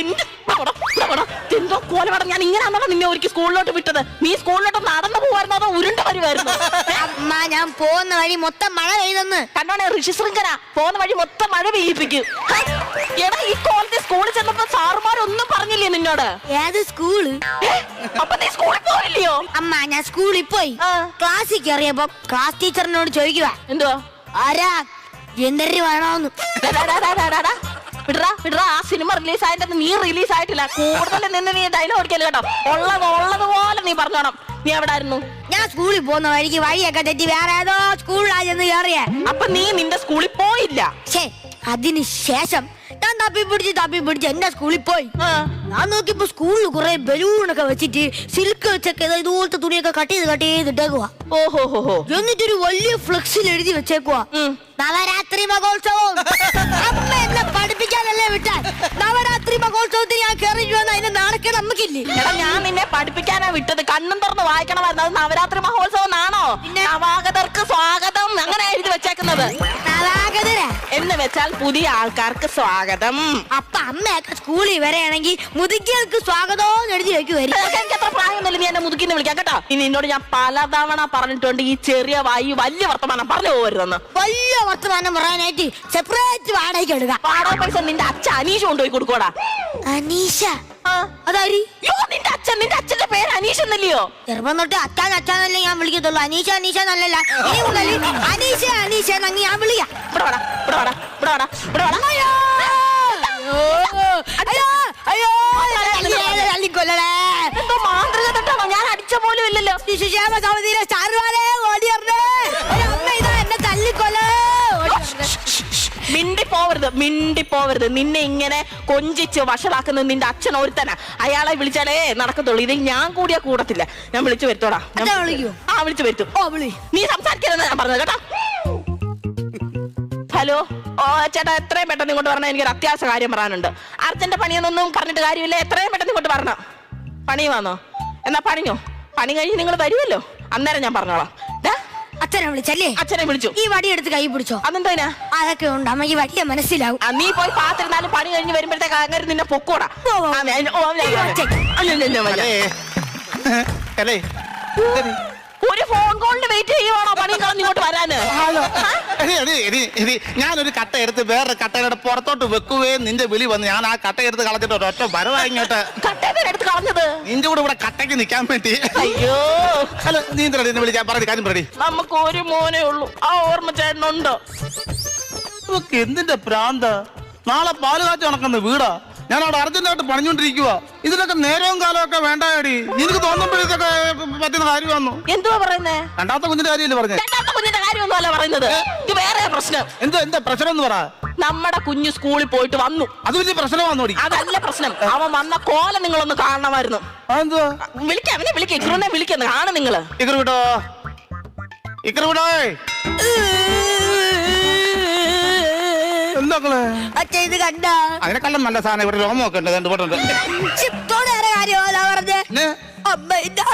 എന്ത്? എന്തോ കോലവട ഞാൻ ഇങ്ങനെയാണല്ലോ നിന്നെ ഒരിക്കൽ സ്കൂളിലോട്ട് വിട്ടത്. നീ സ്കൂളിലോട്ട് നടന്നു പോവായിരുന്നു അതോ ഉരുണ്ട വരുമായിരുന്നു അമ്മ ഞാൻ പോകുന്ന വഴി മൊത്തം മഴ പെയ്തെന്ന്. കണ്ടോണേ ഋഷിശൃംഖന പോകുന്ന വഴി മൊത്തം മഴ പെയ്യിപ്പിക്കും. എടാ ഈ കോളേജ് സ്കൂളിൽ ചെന്നപ്പോ സാറുമാരൊന്നും പറഞ്ഞില്ലേ നിന്നോട്? ഏത് സ്കൂൾ? അപ്പൊ നീ സ്കൂളിൽ പോയില്ലയോ അമ്മ ഞാൻ സ്കൂളിൽ പോയി. ക്ലാസ്സിൽ കയറിയപ്പോ ക്ലാസ് ടീച്ചറിനോട് ചോദിക്കുക എന്തോ ആരാ? എന്തൊരു വേണോന്ന്. വിടറാ വിടറാ ആ സിനിമ റിലീസ് ആയിട്ട് നീ റിലീസ് ആയിട്ടില്ല. കൂടുതൽ നിന്ന് നീ ഡയലോഗ് ഓടിക്കൽ കേട്ടോ? ഉള്ളത് ഉള്ളത് പോലെ നീ പറഞ്ഞോണം നീ എവിടെ ആയിരുന്നു? ഞാൻ സ്കൂളിൽ പോകുന്ന വഴിക്ക് വഴിയൊക്കെ തെറ്റി വേറെ ഏതോ സ്കൂളിലാ ചെന്ന് കയറിയേ അപ്പൊ നീ നിന്റെ സ്കൂളിൽ പോയില്ല? ഛേ അതിന് ശേഷം ഞാൻ തപ്പി പിടിച്ച് തപ്പി പിടിച്ച് എന്റെ സ്കൂളിൽ പോയി. ഞാൻ നോക്കിയപ്പോ സ്കൂളിൽ കുറെ ബലൂണൊക്കെ വെച്ചിട്ട് സിൽക്ക് വെച്ചൊക്കെ ഇതുപോലത്തെ തുണിയൊക്കെ കട്ട് ചെയ്ത് കട്ട് ചെയ്ത് ഇട്ടേക്കുവാ. ഓഹോ എന്നിട്ടൊരു വലിയ ഫ്ലെക്സിൽ എഴുതി വെച്ചേക്കുവാ. നവരാത്രി മഹോത്സവം. മഹോത്സവത്തിന് ഞാൻ കയറി വന്ന അതിന്റെ നാണക്കേട് അമ്മക്കില്ലേ എടാ ഞാൻ നിന്നെ പഠിപ്പിക്കാനാ വിട്ടത്. കണ്ണും തുറന്ന് വായിക്കണമായിരുന്നു. അത് നവരാത്രി മഹോത്സവം എന്നാണോ? നവാഗതർക്ക് സ്വാഗതം. അങ്ങനെ എഴുതി വെച്ചേക്കുന്നത്. വെച്ചാൽ പുതിയ ആൾക്കാർക്ക് സ്വാഗതം. അപ്പൊ അമ്മയൊക്കെ സ്കൂളിൽ വരെയാണെങ്കിൽ മുതുക്കികൾക്ക് സ്വാഗതം എഴുതി വെക്കുമായിരിക്കും അതൊക്കെ എനിക്ക് അത്ര പ്രായമൊന്നുമില്ല. നീ എന്നെ മുതുക്കിന്ന് വിളിക്കാം കേട്ടോ. ഇനി നിന്നോട് ഞാൻ പലതവണ പറഞ്ഞിട്ടുണ്ട് ഈ ചെറിയ വായു വലിയ വർത്തമാനം പറഞ്ഞു പോകരുതെന്ന്. വലിയ വർത്തമാനം പറയാനായിട്ട് സെപ്പറേറ്റ് വാടകയ്ക്ക് എടുക്കാം. വാടക പൈസ നിന്റെ അച്ഛൻ അനീഷ കൊണ്ടുപോയി കൊടുക്കോടാ അനീഷ. അതാരി? അച്ഛൻ നിന്റെ അച്ഛന്റെ പേര് അനീഷ് എന്നല്ലയോ? ചെറുപ്പം തൊട്ട് അച്ഛൻ അച്ഛനല്ലേ ഞാൻ വിളിക്കത്തുള്ളൂ. അനീഷ അനീഷ എന്നല്ല. ഇനി മുതൽ അനീഷ അനീഷ എന്നങ്ങ് ഞാൻ വിളിക്കാം ഇവിടെ വാടാ ഇവിടെ വാടാ ഇവിടെ വാടാ ഇവിടെ വാടാ. അയ്യോ! അയ്യോ! എന്തോ മാന്ത്രിക തട്ടാണോ ഞാൻ അടിച്ച പോലും ഇല്ലല്ലോ. ശിശുക്ഷേമ സമിതിയിലെ സ്റ്റാർവാലേ ഓടിയറിഞ്ഞേ പോവരുത് മിണ്ടി പോവരുത് നിന്നെ ഇങ്ങനെ കൊഞ്ചിച്ച് വഷളാക്കുന്നത് നിന്റെ അച്ഛൻ ഒരുത്തനാ. അയാളെ വിളിച്ചാലേ നടക്കത്തുള്ളൂ. ഇത് ഞാൻ കൂടിയാ കൂടത്തില്ല. ഞാൻ വിളിച്ചു വരുത്തോടാ ഞാൻ- അച്ഛൻ വിളിക്കുവോ? ആ വിളിച്ചു വരുത്തും. ഓ വിളി. നീ സംസാരിക്കരുതെന്ന് ഞാൻ പറഞ്ഞത് കേട്ടോ. ഹലോ? ഓ ചേട്ടാ എത്രയും പെട്ടെന്ന് ഇങ്ങോട്ട് പറഞ്ഞാൽ എനിക്കൊരു അത്യാവശ്യ കാര്യം പറയാനുണ്ട്. അർജന്റ് പണിയൊന്നും പറഞ്ഞിട്ട് കാര്യമില്ല. എത്രയും പെട്ടെന്ന് ഇങ്ങോട്ട് പറഞ്ഞോ പണി വന്നോ? എന്നാ പണിഞ്ഞോ? പണി കഴിഞ്ഞ് നിങ്ങൾ വരുമല്ലോ അന്നേരം ഞാൻ പറഞ്ഞോളാം. അച്ഛനെ വിളിച്ചല്ലേ? അച്ഛനെ വിളിച്ചു. ഈ വടി എടുത്ത് കൈ പിടിച്ചോ? അതെന്തോനാ അതൊക്കെ ഉണ്ട്. അമ്മ ഈ വടിയെ മനസ്സിലാവും. അമ്മ നീ പോയി പാത്രം നാല് പണി കഴിഞ്ഞ് വരുമ്പോഴത്തേക്ക് അങ്ങനെ നിന്നെ പൊക്കോടാ. അല്ല, ഒരു ഫോൺ കോളിന് വെയിറ്റ് ചെയ്യുവാണോ പണി കളഞ്ഞ് ഇങ്ങോട്ട് വരാന്? എടി, എടി, എടി, എടി, ഞാനൊരു കട്ട എടുത്ത് വേറൊരു കട്ടയുടെ പുറത്തോട്ട് വെക്കുകയും നിന്റെ വിളി വന്ന് ഞാൻ ആ കട്ട എടുത്ത് കളഞ്ഞിട്ട് ഒരൊറ്റ വരവാ ഇങ്ങോട്ട്. എടുത്ത് കളഞ്ഞത്? നിന്റെ കൂടെ ഇവിടെ കട്ടയ്ക്ക് നിൽക്കാൻ വേണ്ടി. അയ്യോ. ഹലോ നീ എന്താ എന്നെ വിളിക്കാൻ? പറഞ്ഞു കാര്യം പറഞ്ഞു നമുക്ക് ഒരു മോനേ ഉള്ളൂ. ആ ഓർമ്മ ചേട്ടനുണ്ടോ. ഇവക്ക് എന്തിന്റെ പ്രാന്ത? നാളെ പാൽ കാറ്റ് നടക്കുന്ന വീടാ. ഞാൻ അവിടെ അർജന്റായിട്ട് പണിഞ്ഞോണ്ടിരിക്കുക ഇതിനൊക്കെ നേരവും കാലവും ഒക്കെ വേണ്ടായടി. നിനക്ക് തോന്നുമ്പോഴത്തേക്ക് പറ്റുന്ന കാര്യമാണോ എന്തുവാ പറയുന്നേ? രണ്ടാമത്തെ കുഞ്ഞിന്റെ കാര്യമല്ലേ പറഞ്ഞേ? രണ്ടാമത്തെ കുഞ്ഞിന്റെ കാര്യമൊന്നുമല്ല പറയുന്നത്. ഇത് വേറെ പ്രശ്നം. എന്താ എന്താ പ്രശ്നം എന്ന് പറ. നമ്മുടെ കുഞ്ഞു സ്കൂളിൽ പോയിട്ട് വന്നു. അത് വലിയ പ്രശ്നമാണോ അതല്ല പ്രശ്നം. അവൻ വന്ന കോല നിങ്ങളൊന്ന് കാണണമായിരുന്നു. വിളിക്കാം അവനെ വിളിക്കാം. ഇക്രുനെ വിളിക്കുന്നു ആണ് നിങ്ങൾ. ഇക്കർ വിടോ വിടോ എന്താക്കളെ അച്ഛൻ ഇത് കണ്ട അതിനെക്കാളും നല്ല സാധനം ഇവിടെ ഉണ്ട് രണ്ട് പോട്ടുണ്ട് കാര്യമല്ല പറഞ്ഞേ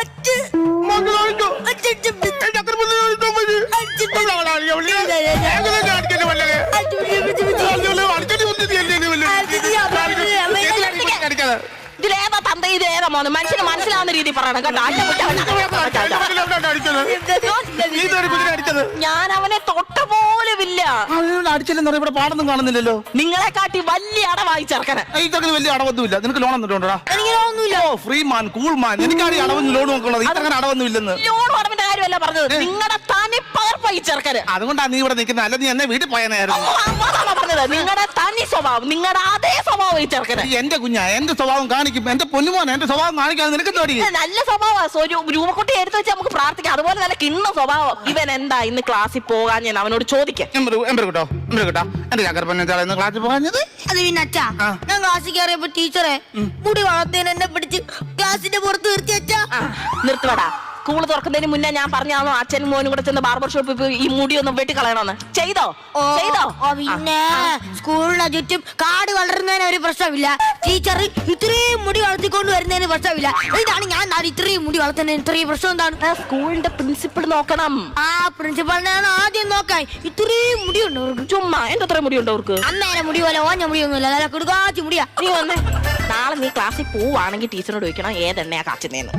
അച്ഛൻ മനുഷ്യന് മനസ്സിലാവുന്ന രീതി പറയണം കേട്ടോ ഞാൻ അവനെ അടിച്ചില്ലെന്ന് പറഞ്ഞാൽ ഇവിടെ പാടൊന്നും കാണുന്നില്ലല്ലോ. നിങ്ങളെ കാട്ടി വലിയ അടവായി ചെറുക്കന്. ഇതൊക്കെ വലിയ അടവൊന്നുമില്ല. നിനക്ക് ലോൺ എന്നിട്ടുണ്ടോടാ എനിക്കൊന്നുമില്ല ഓ ഫ്രീ മാൻ കൂൾ മാൻ എനിക്കാണ് ഈ അടവൊന്നും ലോൺ നോക്കുള്ളത് ഇതങ്ങനെ അടവൊന്നും ഇല്ലെന്ന്. ലോൺ ഉടമിന്റെ കാര്യമല്ല പറഞ്ഞത്. നിങ്ങളുടെ തനി പകർപ്പായി ചെറുക്കന്. അതുകൊണ്ടാണ് നീ ഇവിടെ നിൽക്കുന്നത് അല്ല നീ എന്നെ വീട്ടിൽ പോയനായിരുന്നു അതാണോ പറഞ്ഞത്? നിങ്ങളുടെ തനി സ്വഭാവം നിങ്ങളുടെ അതേ സ്വഭാവം ഈ ചെറുക്കന്. എന്റെ കുഞ്ഞാ എന്റെ സ്വഭാവം കാണിക്കും. എന്റെ പൊന്നുമോൻ എന്റെ സ്വഭാവം കാണിക്കാൻ നിനക്ക് തോടി ഇത് നല്ല സ്വഭാവം. രൂപക്കുട്ടി എടുത്തു വെച്ച് നമുക്ക് പ്രാർത്ഥിക്കാം. അതുപോലെ നല്ല കിണ്ണ സ്വഭാവം. ഇവൻ എന്താ ഇന്ന് ക്ലാസ്സിൽ പോകാൻ ഞാൻ അവനോട് ചോദിക്കാം. എമ്പർ കിട്ടോ എമ്പർ കിട്ടോ എന്റെ ചക്കരപ്പന്നെ ക്ലാസ്സിൽ പോകാഞ്ഞത്? അത് പിന്നെ അച്ഛാ ആ. ഞാൻ ക്ലാസ്സിൽ കയറിയപ്പോ ടീച്ചറെ മുടി വളർത്തേനെ എന്നെ പിടിച്ച് ക്ലാസിന്റെ പുറത്ത് നിർത്തി അച്ഛാ. നിർത്തുവടാ സ്കൂൾ തുറക്കുന്നതിന് മുന്നേ ഞാൻ പറഞ്ഞാണോ അച്ഛനും മോനും കൂടെ ചെന്ന് ബാർബർ ഷോപ്പിൽ പോയി ഈ മുടി ഒന്ന് വെട്ടിക്കളയണമെന്ന് ചെയ്തോ? ചെയ്തോ? പിന്നെ സ്കൂളിന് ചുറ്റും കാട് വളരുന്നതിന് ഒരു പ്രശ്നമില്ല. ടീച്ചർ ഇത്രയും മുടി വളർത്തിക്കൊണ്ട് വരുന്നതിന് പ്രശ്നമില്ല. ഇതാണ് ഞാൻ ഇത്രയും മുടി വളർത്തുന്നതിന് ഇത്രയും പ്രശ്നം എന്താണ്? സ്കൂളിന്റെ പ്രിൻസിപ്പൾ നോക്കണം. ആ പ്രിൻസിപ്പളിനെ ആദ്യം നോക്കാൻ. ഇത്രയും മുടി അവർക്ക്? ചുമ്മാ എന്റെ അത്ര ഉണ്ടോ അവർക്ക്? അന്നേരം മുടി പോലെ ഓഞ്ഞ മുടിയൊന്നുമില്ല. നല്ല കുടുക്കാച്ചി മുടിയാ. നീ വന്നേ. നാളെ നീ ക്ലാസ്സിൽ പോവാണെങ്കിൽ ടീച്ചറോട് ചോദിക്കണം ഏതെണ്ണയാ കാച്ചുന്നേന്ന്.